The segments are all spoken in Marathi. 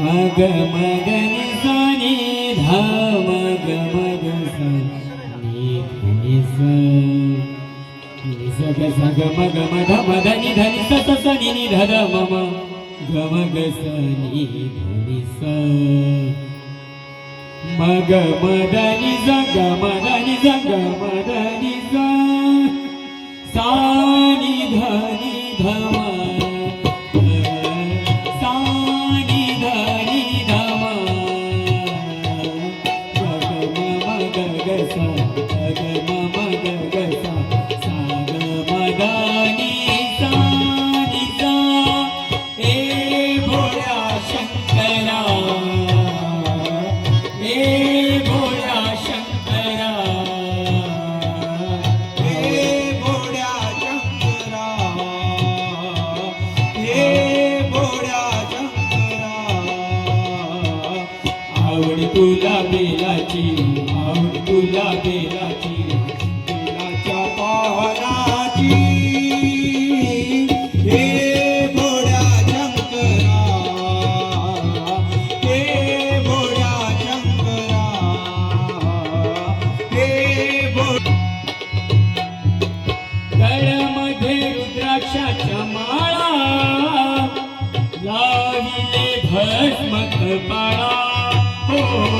मग मग निसानी धा मग मग सा ग ग म ग म ध म ध नि ध नि स स स नि नि ध ध म म ग म ग स नि ध नि स म ग म ध नि स ग म ध नि स ग म ध नि स सा नि ध नि ध म तुला बेलाची आवड तुला बेलाची तुलाच्या पानाची हे भोळ्या शंकरा हे भोळ्या शंकरा हे भोळ्या गळ्यामध्ये रुद्राक्षाच्या माळा लाविले भस्म कपाळा हो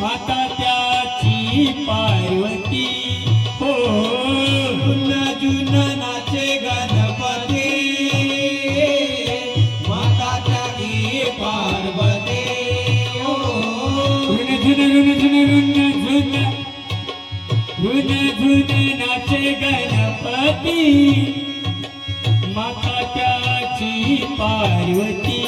माता त्याची पार्वती. हो जुन जुन नाचे गणपती माता त्यागी पार्वती. हो, ओ रुन झुन रुन झुन रुन झुन रुन झुन नाचे गणपती. माता त्याची पार्वती.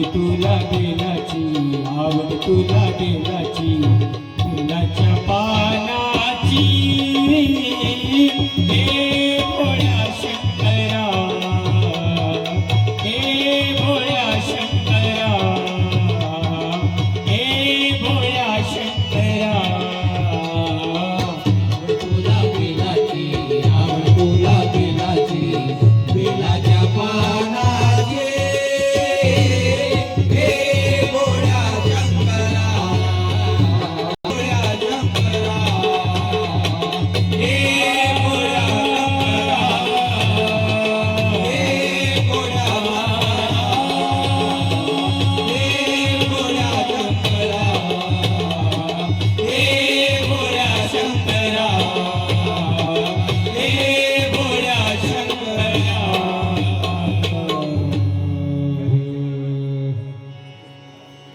आवड तुला बेलाची आवड तुला बेलाची फुलाच्या पानाची.